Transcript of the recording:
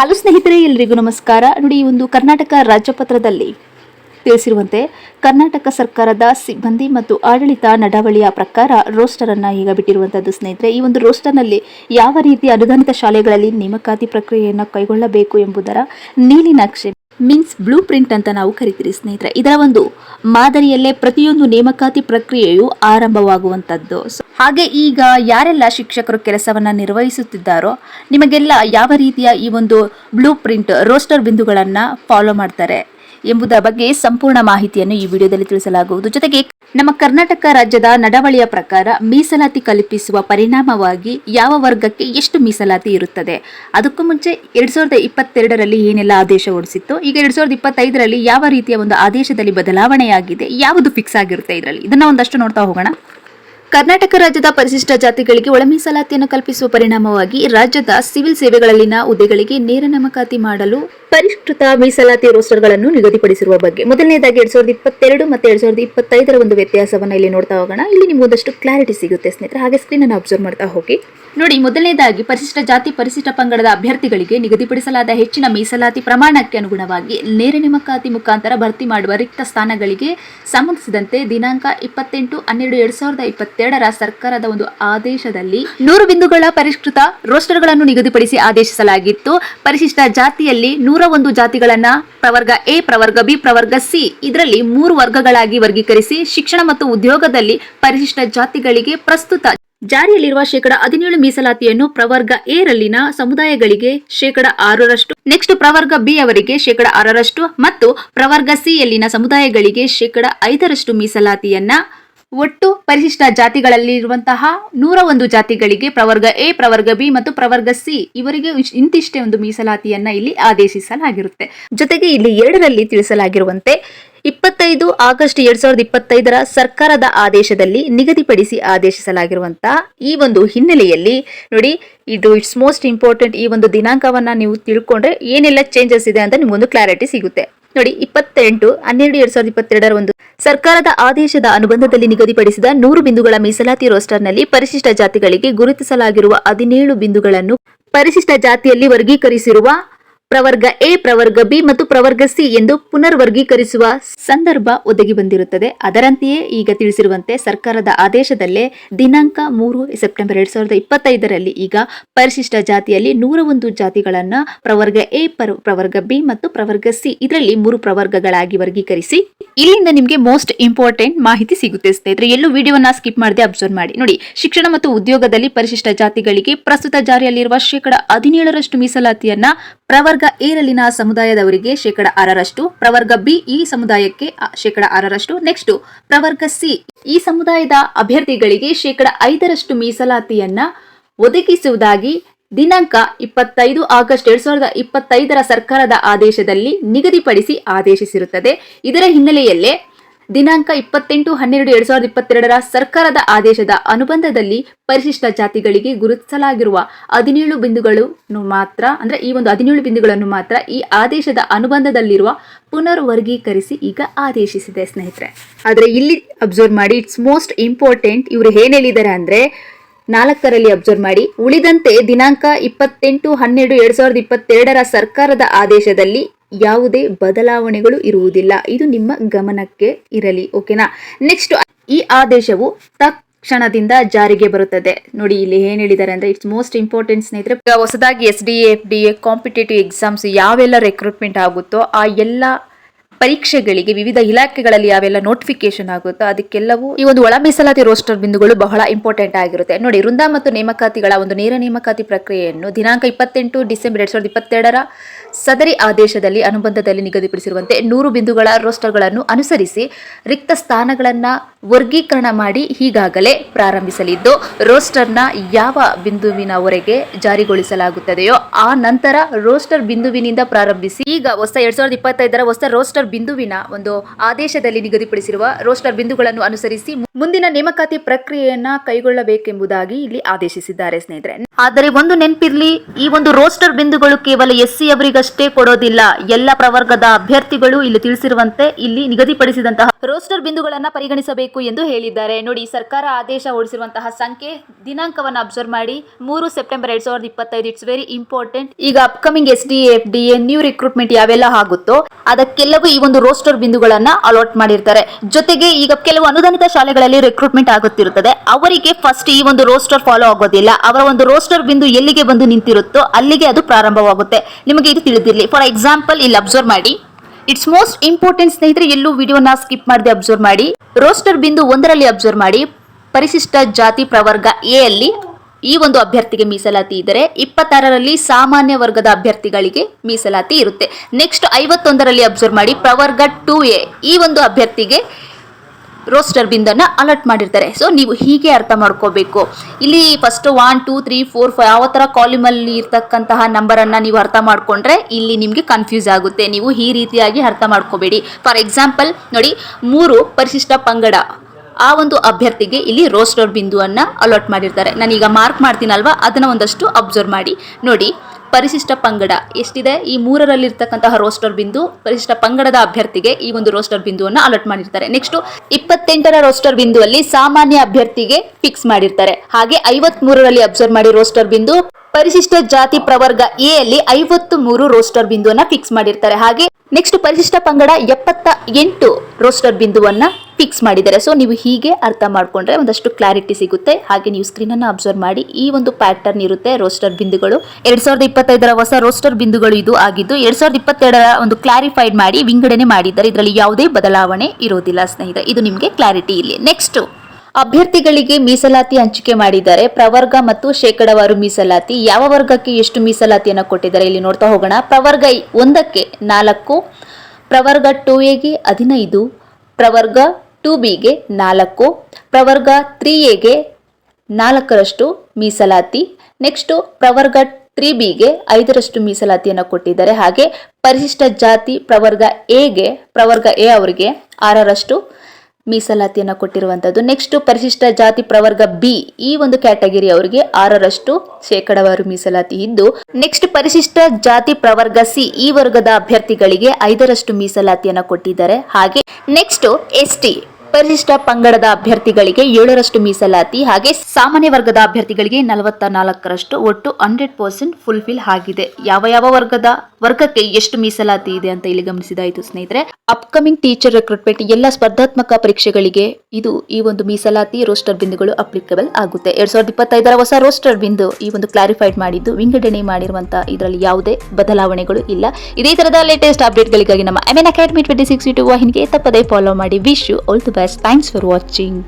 Hello ಸ್ನೇಹಿತರೆ, ಎಲ್ರಿಗೂ ನಮಸ್ಕಾರ. ನೋಡಿ, ಈ ಒಂದು ಕರ್ನಾಟಕ ರಾಜ್ಯಪತ್ರದಲ್ಲಿ ತಿಳಿಸಿರುವಂತೆ, ಕರ್ನಾಟಕ ಸರ್ಕಾರದ ಸಿಬ್ಬಂದಿ ಮತ್ತು ಆಡಳಿತ ನಡಾವಳಿಯ ಪ್ರಕಾರ ರೋಸ್ಟರ್ ಅನ್ನ ಈಗ ಬಿಟ್ಟಿರುವಂತದ್ದು ಸ್ನೇಹಿತರೆ, ಈ ಒಂದು ರೋಸ್ಟರ್ನಲ್ಲಿ ಯಾವ ರೀತಿ ಅನುದಾನಿತ ಶಾಲೆಗಳಲ್ಲಿ ನೇಮಕಾತಿ ಪ್ರಕ್ರಿಯೆಯನ್ನು ಕೈಗೊಳ್ಳಬೇಕು ಎಂಬುದರ ನೀಲಿ ನಕ್ಷೆ ಮೀನ್ಸ್ ಬ್ಲೂ ಪ್ರಿಂಟ್ ಅಂತ ನಾವು ಕರಿತೀರಿ ಸ್ನೇಹಿತರೆ. ಇದರ ಒಂದು ಮಾದರಿಯಲ್ಲೇ ಪ್ರತಿಯೊಂದು ನೇಮಕಾತಿ ಪ್ರಕ್ರಿಯೆಯು ಆರಂಭವಾಗುವಂತದ್ದು ಹಾಗೆ ಈಗ ಯಾರೆಲ್ಲ ಶಿಕ್ಷಕರು ಕೆಲಸವನ್ನ ನಿರ್ವಹಿಸುತ್ತಿದ್ದಾರೋ, ನಿಮಗೆಲ್ಲ ಯಾವ ರೀತಿಯ ಈ ಒಂದು ಬ್ಲೂ ಪ್ರಿಂಟ್ ರೋಸ್ಟರ್ ಬಿಂದುಗಳನ್ನ ಫಾಲೋ ಮಾಡ್ತಾರೆ? ಎಂಬುದರ ಬಗ್ಗೆ ಸಂಪೂರ್ಣ ಮಾಹಿತಿಯನ್ನು ಈ ವಿಡಿಯೋದಲ್ಲಿ ತಿಳಿಸಲಾಗುವುದು. ಜೊತೆಗೆ ನಮ್ಮ ಕರ್ನಾಟಕ ರಾಜ್ಯದ ನಡವಳಿಯ ಪ್ರಕಾರ ಮೀಸಲಾತಿ ಕಲ್ಪಿಸುವ ಪರಿಣಾಮವಾಗಿ ಯಾವ ವರ್ಗಕ್ಕೆ ಎಷ್ಟು ಮೀಸಲಾತಿ ಇರುತ್ತದೆ? ಅದಕ್ಕೂ ಮುಂಚೆ ಎರಡ್ ಸಾವಿರದ ಇಪ್ಪತ್ತೆರಡರಲ್ಲಿ ಏನೆಲ್ಲ ಆದೇಶ ಹೊರಡಿಸಿತ್ತು, ಈಗ ಎರಡ್ ಸಾವಿರದ ಇಪ್ಪತ್ತೈದರಲ್ಲಿ ಯಾವ ರೀತಿಯ ಒಂದು ಆದೇಶದಲ್ಲಿ ಬದಲಾವಣೆಯಾಗಿದೆ, ಯಾವುದು ಫಿಕ್ಸ್ ಆಗಿರುತ್ತೆ ಇದರಲ್ಲಿ? ಇದನ್ನ ಒಂದಷ್ಟು ನೋಡ್ತಾ ಹೋಗೋಣ. ಕರ್ನಾಟಕ ರಾಜ್ಯದ ಪರಿಶಿಷ್ಟ ಜಾತಿಗಳಿಗೆ ಒಳ ಮೀಸಲಾತಿಯನ್ನು ಕಲ್ಪಿಸುವ ಪರಿಣಾಮವಾಗಿ ರಾಜ್ಯದ ಸಿವಿಲ್ ಸೇವೆಗಳಲ್ಲಿನ ಹುದ್ದೆಗಳಿಗೆ ನೇರ ನೇಮಕಾತಿ ಮಾಡಲು ಪರಿಷ್ಕೃತ ಮೀಸಲಾತಿ ರೋಸ್ಟರ್ಗಳನ್ನು ನಿಗದಿಪಡಿಸಿರುವ ಬಗ್ಗೆ ಮೊದಲನೇದಾಗಿ ಎರಡ್ ಸಾವಿರದ ಇಪ್ಪತ್ತೆರಡು ಮತ್ತು ಎರಡ್ ಸಾವಿರದ ಇಪ್ಪತ್ತೈದರ ಒಂದು ವ್ಯತ್ಯಾಸವನ್ನು ಇಲ್ಲಿ ನೋಡ್ತಾ ಹೋಗೋಣ. ಇಲ್ಲಿ ನಿಮ್ಗೆ ಒಂದಷ್ಟು ಕ್ಲಾರಿಟಿ ಸಿಗುತ್ತೆ ಸ್ನೇಹಿತರೆ, ಹಾಗೆ ಸ್ಕ್ರೀನ್ ಅನ್ನು ಅಬ್ಸರ್ವ್ ಮಾಡ್ತಾ ಹೋಗಿ. ನೋಡಿ, ಮೊದಲನೇದಾಗಿ ಪರಿಶಿಷ್ಟ ಜಾತಿ ಪರಿಶಿಷ್ಟ ಪಂಗಡದ ಅಭ್ಯರ್ಥಿಗಳಿಗೆ ನಿಗದಿಪಡಿಸಲಾದ ಹೆಚ್ಚಿನ ಮೀಸಲಾತಿ ಪ್ರಮಾಣಕ್ಕೆ ಅನುಗುಣವಾಗಿ ನೇರ ನೇಮಕಾತಿ ಮುಖಾಂತರ ಭರ್ತಿ ಮಾಡುವ ರಿಕ್ತ ಸ್ಥಾನಗಳಿಗೆ ಸಂಬಂಧಿಸಿದಂತೆ ದಿನಾಂಕ ಇಪ್ಪತ್ತೆಂಟು ಹನ್ನೆರಡು ಎರಡ್ ಸಾವಿರದ ಇಪ್ಪತ್ತೆರಡರ ಸರ್ಕಾರದ ಒಂದು ಆದೇಶದಲ್ಲಿ ನೂರು ಬಿಂದುಗಳ ಪರಿಷ್ಕೃತ ರೋಸ್ಟರ್ಗಳನ್ನು ನಿಗದಿಪಡಿಸಿ ಆದೇಶಿಸಲಾಗಿತ್ತು. ಪರಿಶಿಷ್ಟ ಜಾತಿಯಲ್ಲಿ ನೂರ ಒಂದು ಜಾತಿಗಳನ್ನ ಪ್ರವರ್ಗ ಎ, ಪ್ರವರ್ಗ ಬಿ, ಪ್ರವರ್ಗ ಸಿ ಇದರಲ್ಲಿ ಮೂರು ವರ್ಗಗಳಾಗಿ ವರ್ಗೀಕರಿಸಿ ಶಿಕ್ಷಣ ಮತ್ತು ಉದ್ಯೋಗದಲ್ಲಿ ಪರಿಶಿಷ್ಟ ಜಾತಿಗಳಿಗೆ ಪ್ರಸ್ತುತ ಜಾರಿಯಲ್ಲಿರುವ ಶೇಕಡ ಹದಿನೇಳು ಮೀಸಲಾತಿಯನ್ನು ಪ್ರವರ್ಗ ಎ ರಲ್ಲಿನ ಸಮುದಾಯಗಳಿಗೆ ಶೇಕಡ ಆರರಷ್ಟು, ನೆಕ್ಸ್ಟ್ ಪ್ರವರ್ಗ ಬಿ ಅವರಿಗೆ ಶೇಕಡ ಆರರಷ್ಟು ಮತ್ತು ಪ್ರವರ್ಗ ಸಿ ಯಲ್ಲಿನ ಸಮುದಾಯಗಳಿಗೆ ಶೇಕಡ ಐದರಷ್ಟು ಮೀಸಲಾತಿಯನ್ನ ಒಟ್ಟು ಪರಿಶಿಷ್ಟ ಜಾತಿಗಳಲ್ಲಿರುವಂತಹ ನೂರ ಒಂದು ಜಾತಿಗಳಿಗೆ ಪ್ರವರ್ಗ ಎ, ಪ್ರವರ್ಗ ಬಿ ಮತ್ತು ಪ್ರವರ್ಗ ಸಿ ಇವರಿಗೆ ಇಂತಿಷ್ಟೇ ಒಂದು ಮೀಸಲಾತಿಯನ್ನ ಇಲ್ಲಿ ಆದೇಶಿಸಲಾಗಿರುತ್ತೆ. ಜೊತೆಗೆ ಇಲ್ಲಿ ಎರಡರಲ್ಲಿ ತಿಳಿಸಲಾಗಿರುವಂತೆ ಇಪ್ಪತ್ತೈದು ಆಗಸ್ಟ್ ಎರಡ್ ಸಾವಿರದ ಇಪ್ಪತ್ತೈದರ ಸರ್ಕಾರದ ಆದೇಶದಲ್ಲಿ ನಿಗದಿಪಡಿಸಿ ಆದೇಶಿಸಲಾಗಿರುವಂತಹ ಈ ಒಂದು ಹಿನ್ನೆಲೆಯಲ್ಲಿ ನೋಡಿ, ಇದು ಇಟ್ಸ್ ಮೋಸ್ಟ್ ಇಂಪಾರ್ಟೆಂಟ್ ಈ ಒಂದು ದಿನಾಂಕವನ್ನ ನೀವು ತಿಳ್ಕೊಂಡ್ರೆ ಏನೆಲ್ಲ ಚೇಂಜಸ್ ಇದೆ ಅಂತ ನಿಮ್ಗೊಂದು ಕ್ಲಾರಿಟಿ ಸಿಗುತ್ತೆ. ನೋಡಿ, ಇಪ್ಪತ್ತೆಂಟು, ಹನ್ನೆರಡು, ಎರಡ್ ಸಾವಿರದ ಇಪ್ಪತ್ತೆರಡರ ಒಂದು. ಸರ್ಕಾರದ ಆದೇಶದ ಅನುಬಂಧದಲ್ಲಿ ನಿಗದಿಪಡಿಸಿದ ನೂರು ಬಿಂದುಗಳ ಮೀಸಲಾತಿ ರೋಸ್ಟರ್ನಲ್ಲಿ ಪರಿಶಿಷ್ಟ ಜಾತಿಗಳಿಗೆ ಗುರುತಿಸಲಾಗಿರುವ ಹದಿನೇಳು ಬಿಂದುಗಳನ್ನು ಪರಿಶಿಷ್ಟ ಜಾತಿಯಲ್ಲಿ ವರ್ಗೀಕರಿಸಿರುವ ಪ್ರವರ್ಗ ಎ, ಪ್ರವರ್ಗ ಬಿ ಮತ್ತು ಪ್ರವರ್ಗ ಸಿ ಎಂದು ಪುನರ್ ವರ್ಗೀಕರಿಸುವ ಸಂದರ್ಭ ಒದಗಿ ಬಂದಿರುತ್ತದೆ. ಅದರಂತೆಯೇ ಈಗ ತಿಳಿಸಿರುವಂತೆ ಸರ್ಕಾರದ ಆದೇಶದಲ್ಲೇ ದಿನಾಂಕ ಮೂರು ಸೆಪ್ಟೆಂಬರ್ ಎರಡ್ ಸಾವಿರದ ಇಪ್ಪತ್ತೈದರಲ್ಲಿ ಈಗ ಪರಿಶಿಷ್ಟ ಜಾತಿಯಲ್ಲಿ ನೂರ ಒಂದು ಜಾತಿಗಳನ್ನ ಪ್ರವರ್ಗ ಎ, ಪರ್- ಪ್ರವರ್ಗ ಬಿ ಮತ್ತು ಪ್ರವರ್ಗ ಸಿ ಇದರಲ್ಲಿ ಮೂರು ಪ್ರವರ್ಗಗಳಾಗಿ ವರ್ಗೀಕರಿಸಿ ಇಲ್ಲಿಂದ ನಿಮಗೆ ಮೋಸ್ಟ್ ಇಂಪಾರ್ಟೆಂಟ್ ಮಾಹಿತಿ ಸಿಗುತ್ತೆ ಸ್ನೇಹಿತರೆ. ಎಲ್ಲೂ ವಿಡಿಯೋನ ಸ್ಕಿಪ್ ಮಾಡದೆ ಅಬ್ಸರ್ವ್ ಮಾಡಿ. ನೋಡಿ, ಶಿಕ್ಷಣ ಮತ್ತು ಉದ್ಯೋಗದಲ್ಲಿ ಪರಿಶಿಷ್ಟ ಜಾತಿಗಳಿಗೆ ಪ್ರಸ್ತುತ ಜಾರಿಯಲ್ಲಿರುವ ಶೇಕಡ ಹದಿನೇಳರಷ್ಟು ಮೀಸಲಾತಿಯನ್ನ ಪ್ರವರ್ಗ ಎ ರಲ್ಲಿನ ಸಮುದಾಯದವರಿಗೆ ಶೇಕಡ ಆರರಷ್ಟು, ಪ್ರವರ್ಗ ಬಿ ಈ ಸಮುದಾಯಕ್ಕೆ ಶೇಕಡ ಆರರಷ್ಟು. ನೆಕ್ಸ್ಟ್, ಪ್ರವರ್ಗ ಸಿ ಈ ಸಮುದಾಯದ ಅಭ್ಯರ್ಥಿಗಳಿಗೆ ಶೇಕಡ ಐದರಷ್ಟು ಮೀಸಲಾತಿಯನ್ನ ಒದಗಿಸುವುದಾಗಿ ದಿನಾಂಕ ಇಪ್ಪತ್ತೈದು ಆಗಸ್ಟ್ ಎರಡ್ ಸಾವಿರದ ಇಪ್ಪತ್ತೈದರ ಸರ್ಕಾರದ ಆದೇಶದಲ್ಲಿ ನಿಗದಿಪಡಿಸಿ ಆದೇಶಿಸಿರುತ್ತದೆ. ಇದರ ಹಿನ್ನೆಲೆಯಲ್ಲೇ ದಿನಾಂಕ ಇಪ್ಪತ್ತೆಂಟು ಹನ್ನೆರಡು ಎರಡ್ ಸಾವಿರದ ಇಪ್ಪತ್ತೆರಡರ ಸರ್ಕಾರದ ಆದೇಶದ ಅನುಬಂಧದಲ್ಲಿ ಪರಿಶಿಷ್ಟ ಜಾತಿಗಳಿಗೆ ಗುರುತಿಸಲಾಗಿರುವ ಹದಿನೇಳು ಬಿಂದುಗಳನ್ನು ಮಾತ್ರ, ಅಂದ್ರೆ ಈ ಒಂದು ಹದಿನೇಳು ಬಿಂದುಗಳನ್ನು ಮಾತ್ರ ಈ ಆದೇಶದ ಅನುಬಂಧದಲ್ಲಿರುವ ಪುನರ್ ವರ್ಗೀಕರಿಸಿ ಈಗ ಆದೇಶಿಸಿದೆ ಸ್ನೇಹಿತರೆ. ಆದರೆ ಇಲ್ಲಿ ಅಬ್ಸರ್ವ್ ಮಾಡಿ ಇಟ್ಸ್ ಮೋಸ್ಟ್ ಇಂಪಾರ್ಟೆಂಟ್ ಇವರು ಏನ್ ಹೇಳಿದ್ದಾರೆ ಅಂದ್ರೆ ನಾಲ್ಕರಲ್ಲಿ ಅಬ್ಸರ್ವ್ ಮಾಡಿ. ಉಳಿದಂತೆ ದಿನಾಂಕ ಇಪ್ಪತ್ತೆಂಟು ಹನ್ನೆರಡು ಎರಡ್ ಸಾವಿರದ ಇಪ್ಪತ್ತೆರಡರ ಸರ್ಕಾರದ ಆದೇಶದಲ್ಲಿ ಯಾವುದೇ ಬದಲಾವಣೆಗಳು ಇರುವುದಿಲ್ಲ. ಇದು ನಿಮ್ಮ ಗಮನಕ್ಕೆ ಇರಲಿ, ಓಕೆನಾ? ನೆಕ್ಸ್ಟ್ ಈ ಆದೇಶವು ತಕ್ಷಣದಿಂದ ಜಾರಿಗೆ ಬರುತ್ತದೆ. ನೋಡಿ, ಇಲ್ಲಿ ಏನ್ ಹೇಳಿದ್ದಾರೆ ಅಂದ್ರೆ ಇಟ್ಸ್ ಮೋಸ್ಟ್ ಇಂಪಾರ್ಟೆಂಟ್ ಸ್ನೇಹಿತರೆ ಹೊಸದಾಗಿ S D F D A competitive exams ಯಾವೆಲ್ಲ ರೆಕ್ರೂಟ್ಮೆಂಟ್ ಆಗುತ್ತೋ ಆ ಎಲ್ಲ ಪರೀಕ್ಷೆಗಳಿಗೆ ವಿವಿಧ ಇಲಾಖೆಗಳಲ್ಲಿ ಯಾವೆಲ್ಲ ನೋಟಿಫಿಕೇಶನ್ ಆಗುತ್ತೋ. ಅದಕ್ಕೆಲ್ಲವೂ ಈ ಒಂದು ಒಳ ಮೀಸಲಾತಿ ರೋಸ್ಟರ್ ಬಿಂದುಗಳು ಬಹಳ ಇಂಪಾರ್ಟೆಂಟ್ ಆಗಿರುತ್ತೆ. ನೋಡಿ, ವೃಂದ ಮತ್ತು ನೇಮಕಾತಿಗಳ ಒಂದು ನೇರ ನೇಮಕಾತಿ ಪ್ರಕ್ರಿಯೆಯನ್ನು ದಿನಾಂಕ ಇಪ್ಪತ್ತೆಂಟು ಡಿಸೆಂಬರ್ ಎರಡ್ ಸಾವಿರದ ಇಪ್ಪತ್ತೆರಡರ ಸದರಿ ಆದೇಶದಲ್ಲಿ ಅನುಬಂಧದಲ್ಲಿ ನಿಗದಿಪಡಿಸಿರುವಂತೆ ನೂರು ಬಿಂದುಗಳ ರೋಸ್ಟರ್ಗಳನ್ನು ಅನುಸರಿಸಿ ರಿಕ್ತ ಸ್ಥಾನಗಳನ್ನು ವರ್ಗೀಕರಣ ಮಾಡಿ ಈಗಾಗಲೇ ಪ್ರಾರಂಭಿಸಲಿದ್ದು ರೋಸ್ಟರ್ನ ಯಾವ ಬಿಂದುವಿನವರೆಗೆ ಜಾರಿಗೊಳಿಸಲಾಗುತ್ತದೆಯೋ ಆ ನಂತರ ರೋಸ್ಟರ್ ಬಿಂದುವಿನಿಂದ ಪ್ರಾರಂಭಿಸಿ ಈಗ ಹೊಸ ಎರಡ್ ಸಾವಿರದ ಇಪ್ಪತ್ತೈದರ ಹೊಸ ರೋಸ್ಟರ್ ಬಿಂದುವಿನ ಒಂದು ಆದೇಶದಲ್ಲಿ ನಿಗದಿಪಡಿಸಿರುವ ರೋಸ್ಟರ್ ಬಿಂದುಗಳನ್ನು ಅನುಸರಿಸಿ ಮುಂದಿನ ನೇಮಕಾತಿ ಪ್ರಕ್ರಿಯೆಯನ್ನ ಕೈಗೊಳ್ಳಬೇಕೆಂಬುದಾಗಿ ಇಲ್ಲಿ ಆದೇಶಿಸಿದ್ದಾರೆ ಸ್ನೇಹಿತರೆ. ಆದರೆ ಒಂದು ನೆನಪಿರ್ಲಿ, ಈ ಒಂದು ರೋಸ್ಟರ್ ಬಿಂದುಗಳು ಕೇವಲ ಎಸ್ ಸಿ ಅವರಿಗಷ್ಟೇ ಕೊಡೋದಿಲ್ಲ. ಎಲ್ಲ ಪ್ರವರ್ಗದ ಅಭ್ಯರ್ಥಿಗಳು ಇಲ್ಲಿ ತಿಳಿಸಿರುವಂತೆ ಇಲ್ಲಿ ನಿಗದಿಪಡಿಸಿದಂತಹ ರೋಸ್ಟರ್ ಬಿಂದುಗಳನ್ನು ಪರಿಗಣಿಸಬೇಕು ಎಂದು ಹೇಳಿದ್ದಾರೆ. ನೋಡಿ, ಸರ್ಕಾರ ಆದೇಶ ಹೊರಡಿಸಿರುವಂತಹ ಸಂಖ್ಯೆ ದಿನಾಂಕವನ್ನು ಅಬ್ಸರ್ವ್ ಮಾಡಿ. ಮೂರು ಸೆಪ್ಟೆಂಬರ್ ಎರಡ್ ಸಾವಿರದ ಇಪ್ಪತ್ತೈದು, ಇಟ್ಸ್ ವೆರಿ ಇಂಪಾರ್ಟೆಂಟ್. ಈಗ upcoming S D F D A, new recruitment ಯಾವೆಲ್ಲ ಆಗುತ್ತೋ, ಅದಕ್ಕೆಲ್ಲವೂ ಈ ಒಂದು ರೋಸ್ಟರ್ ಬಿಂದುಗಳನ್ನ ಅಲಾಟ್ ಮಾಡಿರ್ತಾರೆ. ಜೊತೆಗೆ ಈಗ ಕೆಲವು ಅನುದಾನಿತ ಶಾಲೆಗಳಲ್ಲಿ ರಿಕ್ರೂಟ್ಮೆಂಟ್ ಆಗುತ್ತಿರುತ್ತದೆ. ಅವರಿಗೆ ಫಸ್ಟ್ ಈ ಒಂದು ರೋಸ್ಟರ್ ಫಾಲೋ ಆಗೋದಿಲ್ಲ. ಅವರ ಒಂದು ರೋಸ್ಟರ್ ಬಿಂದು ಎಲ್ಲಿಗೆ ಬಂದು ನಿಂತಿರುತ್ತೋ, ಅಲ್ಲಿಗೆ ಅದು ಪ್ರಾರಂಭವಾಗುತ್ತೆ. ನಿಮಗೆ ಇದು ತಿಳಿದಿರಲಿ. ಫಾರ್ ಎಕ್ಸಾಂಪಲ್ ಇಲ್ಲಿ ಅಬ್ಸರ್ವ್ ಮಾಡಿ. ಇಟ್ಸ್ ಮೋಸ್ಟ್ ಇಂಪಾರ್ಟೆಂಟ್ ಸ್ನೇಹಿತರೆ, ಎಲ್ಲೂ ವಿಡಿಯೋನ ಸ್ಕಿಪ್ ಮಾಡದೆ ಅಬ್ಸರ್ವ್ ಮಾಡಿ. ರೋಸ್ಟರ್ ಬಿಂದು ಒಂದರಲ್ಲಿ ಅಬ್ಸರ್ವ್ ಮಾಡಿ. ಪರಿಶಿಷ್ಟ ಜಾತಿ ಪ್ರವರ್ಗ ಎ ಅಲ್ಲಿ ಈ ಒಂದು ಅಭ್ಯರ್ಥಿಗೆ ಮೀಸಲಾತಿ ಇದ್ದರೆ ಇಪ್ಪತ್ತಾರರಲ್ಲಿ ಸಾಮಾನ್ಯ ವರ್ಗದ ಅಭ್ಯರ್ಥಿಗಳಿಗೆ ಮೀಸಲಾತಿ ಇರುತ್ತೆ. ನೆಕ್ಸ್ಟ್ ಐವತ್ತೊಂದರಲ್ಲಿ ಅಬ್ಸರ್ವ್ ಮಾಡಿ ಪ್ರವರ್ಗ ಟೂ ಎ ಈ ಒಂದು ಅಭ್ಯರ್ಥಿಗೆ ರೋಸ್ಟರ್ ಬಿಂದನ್ನು ಅಲರ್ಟ್ ಮಾಡಿರ್ತಾರೆ. ಸೊ ನೀವು ಹೀಗೆ ಅರ್ಥ ಮಾಡ್ಕೋಬೇಕು. ಇಲ್ಲಿ first one two three four five ಯಾವ ಥರ ಕಾಲಮಲ್ಲಿ ಇರ್ತಕ್ಕಂತಹ ನಂಬರನ್ನು ನೀವು ಅರ್ಥ ಮಾಡಿಕೊಂಡ್ರೆ ಇಲ್ಲಿ ನಿಮಗೆ ಕನ್ಫ್ಯೂಸ್ ಆಗುತ್ತೆ. ನೀವು ಈ ರೀತಿಯಾಗಿ ಅರ್ಥ ಮಾಡ್ಕೋಬೇಡಿ. ಫಾರ್ ಎಕ್ಸಾಂಪಲ್ ನೋಡಿ, ಮೂರು ಪರಿಶಿಷ್ಟ ಪಂಗಡ. ಆ ಒಂದು ಅಭ್ಯರ್ಥಿಗೆ ಇಲ್ಲಿ ರೋಸ್ಟರ್ ಬಿಂದುವನ್ನು ಅಲಾಟ್ ಮಾಡಿರ್ತಾರೆ. ನಾನೀಗ ಮಾರ್ಕ್ ಮಾಡ್ತೀನಲ್ವಾ? ಅದನ್ನು ಒಂದಷ್ಟು ಅಬ್ಸರ್ವ್ ಮಾಡಿ. ನೋಡಿ ಪರಿಶಿಷ್ಟ ಪಂಗಡ. ಎಷ್ಟಿದೆ? ಈ ಮೂರರಲ್ಲಿರ್ತಕ್ಕಂತಹ ರೋಸ್ಟರ್ ಬಿಂದು, ಪರಿಶಿಷ್ಟ ಪಂಗಡದ ಅಭ್ಯರ್ಥಿಗೆ ಈ ಒಂದು ರೋಸ್ಟರ್ ಬಿಂದುವನ್ನು ಅಲರ್ಟ್ ಮಾಡಿರ್ತಾರೆ. ನೆಕ್ಸ್ಟ್ ಇಪ್ಪತ್ತೆಂಟರ ರೋಸ್ಟರ್ ಬಿಂದುವಲ್ಲಿ ಸಾಮಾನ್ಯ ಅಭ್ಯರ್ಥಿಗೆ ಫಿಕ್ಸ್ ಮಾಡಿರ್ತಾರೆ. ಹಾಗೆ ಐವತ್ ಮೂರರಲ್ಲಿ ಅಬ್ಸರ್ವ್ ಮಾಡಿ ರೋಸ್ಟರ್ ಬಿಂದು, ಪರಿಶಿಷ್ಟ ಜಾತಿ ಪ್ರವರ್ಗ ಎ ಅಲ್ಲಿ ಐವತ್ತು ಮೂರು ರೋಸ್ಟರ್ ಬಿಂದುವನ್ನ ಫಿಕ್ಸ್ ಮಾಡಿರ್ತಾರೆ. ಹಾಗೆ ನೆಕ್ಸ್ಟ್ ಪರಿಶಿಷ್ಟ ಪಂಗಡ ಎಪ್ಪತ್ತ ಎಂಟು ರೋಸ್ಟರ್ ಬಿಂದುವನ್ನು ಫಿಕ್ಸ್ ಮಾಡಿದ್ದಾರೆ. ಸೊ ನೀವು ಹೀಗೆ ಅರ್ಥ ಮಾಡಿಕೊಂಡ್ರೆ ಒಂದಷ್ಟು ಕ್ಲಾರಿಟಿ ಸಿಗುತ್ತೆ. ಹಾಗೆ ನೀವು ಸ್ಕ್ರೀನ್ ಅನ್ನು ಅಬ್ಸರ್ವ್ ಮಾಡಿ ಈ ಒಂದು ಪ್ಯಾಟರ್ನ್ ಇರುತ್ತೆ ರೋಸ್ಟರ್ ಬಿಂದುಗಳು. ಎರಡ್ ಸಾವಿರದ ಇಪ್ಪತ್ತೈದರ ಹೊಸ ರೋಸ್ಟರ್ ಬಿಂದುಗಳು ಇದು ಆಗಿದ್ದು, ಎರಡ್ ಸಾವಿರದ ಇಪ್ಪತ್ತೆರಡರ ಒಂದು ಕ್ಲಾರಿಫೈಡ್ ಮಾಡಿ ವಿಂಗಡಣೆ ಮಾಡಿದ್ದಾರೆ. ಇದರಲ್ಲಿ ಯಾವುದೇ ಬದಲಾವಣೆ ಇರೋದಿಲ್ಲ ಸ್ನೇಹಿತರೆ. ಇದು ನಿಮಗೆ ಕ್ಲಾರಿಟಿ ಇಲ್ಲಿ. ನೆಕ್ಸ್ಟ್ ಅಭ್ಯರ್ಥಿಗಳಿಗೆ ಮೀಸಲಾತಿ ಹಂಚಿಕೆ ಮಾಡಿದ್ದಾರೆ. ಪ್ರವರ್ಗ ಮತ್ತು ಶೇಕಡವಾರು ಮೀಸಲಾತಿ. ಯಾವ ವರ್ಗಕ್ಕೆ ಎಷ್ಟು ಮೀಸಲಾತಿಯನ್ನು ಕೊಟ್ಟಿದ್ದಾರೆ? ಇಲ್ಲಿ ನೋಡ್ತಾ ಹೋಗೋಣ. ಪ್ರವರ್ಗ ಒಂದಕ್ಕೆ ನಾಲ್ಕು, ಪ್ರವರ್ಗ ಟು ಎಗೆ ಹದಿನೈದು, ಪ್ರವರ್ಗ ಟೂ ಬಿಗೆ ನಾಲ್ಕು, ಪ್ರವರ್ಗ ತ್ರೀ ಎಗೆ ನಾಲ್ಕರಷ್ಟು ಮೀಸಲಾತಿ. ನೆಕ್ಸ್ಟು, ಪ್ರವರ್ಗ ತ್ರೀ ಬಿಗೆ ಐದರಷ್ಟು ಮೀಸಲಾತಿಯನ್ನು ಕೊಟ್ಟಿದ್ದಾರೆ. ಹಾಗೆ ಪರಿಶಿಷ್ಟ ಜಾತಿ ಪ್ರವರ್ಗ ಎಗೆ, ಪ್ರವರ್ಗ ಎ ಅವರಿಗೆ ಆರರಷ್ಟು ಮೀಸಲಾತಿಯನ್ನು ಕೊಟ್ಟಿರುವಂಥದ್ದು ನೆಕ್ಸ್ಟ್ ಪರಿಶಿಷ್ಟ ಜಾತಿ ಪ್ರವರ್ಗ ಬಿ ಈ ಒಂದು ಕ್ಯಾಟಗರಿ ಅವರಿಗೆ ಆರರಷ್ಟು ಶೇಕಡವಾರು ಮೀಸಲಾತಿ ಇದ್ದು ನೆಕ್ಸ್ಟ್ ಪರಿಶಿಷ್ಟ ಜಾತಿ ಪ್ರವರ್ಗ ಸಿ ಈ ವರ್ಗದ ಅಭ್ಯರ್ಥಿಗಳಿಗೆ ಐದರಷ್ಟು ಮೀಸಲಾತಿಯನ್ನು ಕೊಟ್ಟಿದ್ದಾರೆ. ಹಾಗೆ ನೆಕ್ಸ್ಟ್ ಎಸ್ ಪರಿಶಿಷ್ಟ ಪಂಗಡದ ಅಭ್ಯರ್ಥಿಗಳಿಗೆ ಏಳರಷ್ಟು ಮೀಸಲಾತಿ. ಹಾಗೆ ಸಾಮಾನ್ಯ ವರ್ಗದ ಅಭ್ಯರ್ಥಿಗಳಿಗೆ ನಲವತ್ತ ನಾಲ್ಕರಷ್ಟು ಒಟ್ಟು ಹಂಡ್ರೆಡ್ ಪರ್ಸೆಂಟ್ ಫುಲ್ಫಿಲ್ ಆಗಿದೆ. ಯಾವ ಯಾವ ವರ್ಗದ? ವರ್ಗಕ್ಕೆ ಎಷ್ಟು ಮೀಸಲಾತಿ ಇದೆ ಅಂತ ಇಲ್ಲಿ ಗಮನಿಸಿದಾಯಿತು ಸ್ನೇಹಿತರೆ. ಅಪ್ಕಮಿಂಗ್ ಟೀಚರ್ ರಿಕ್ರೂಟ್ಮೆಂಟ್ ಎಲ್ಲ ಸ್ಪರ್ಧಾತ್ಮಕ ಪರೀಕ್ಷೆಗಳಿಗೆ ಇದು ಈ ಒಂದು ಮೀಸಲಾತಿ ರೋಸ್ಟರ್ ಬಿಂದುಗಳು ಅಪ್ಲಿಕಬಲ್ ಆಗುತ್ತೆ. ಎರಡ್ ಸಾವಿರದ ಇಪ್ಪತ್ತೈದರ ಹೊಸ ರೋಸ್ಟರ್ ಬಿಂದು ಈ ಒಂದು ಕ್ಲಾರಿಫೈಡ್ ಮಾಡಿದ್ದು, ವಿಂಗಡಣೆ ಮಾಡಿರುವಂತಹ ಇದರಲ್ಲಿ ಯಾವುದೇ ಬದಲಾವಣೆಗಳು ಇಲ್ಲ. ಇದೇ ತರದ ಲೇಟೆಸ್ಟ್ ಅಪ್ಡೇಟ್ಗಳಿಗಾಗಿ ನಮ್ಮ M N academy twenty six two ವಾಹಿನಿಗೆ ತಪ್ಪದೇ ಫಾಲೋ ಮಾಡಿ. Wish you all the best thanks for watching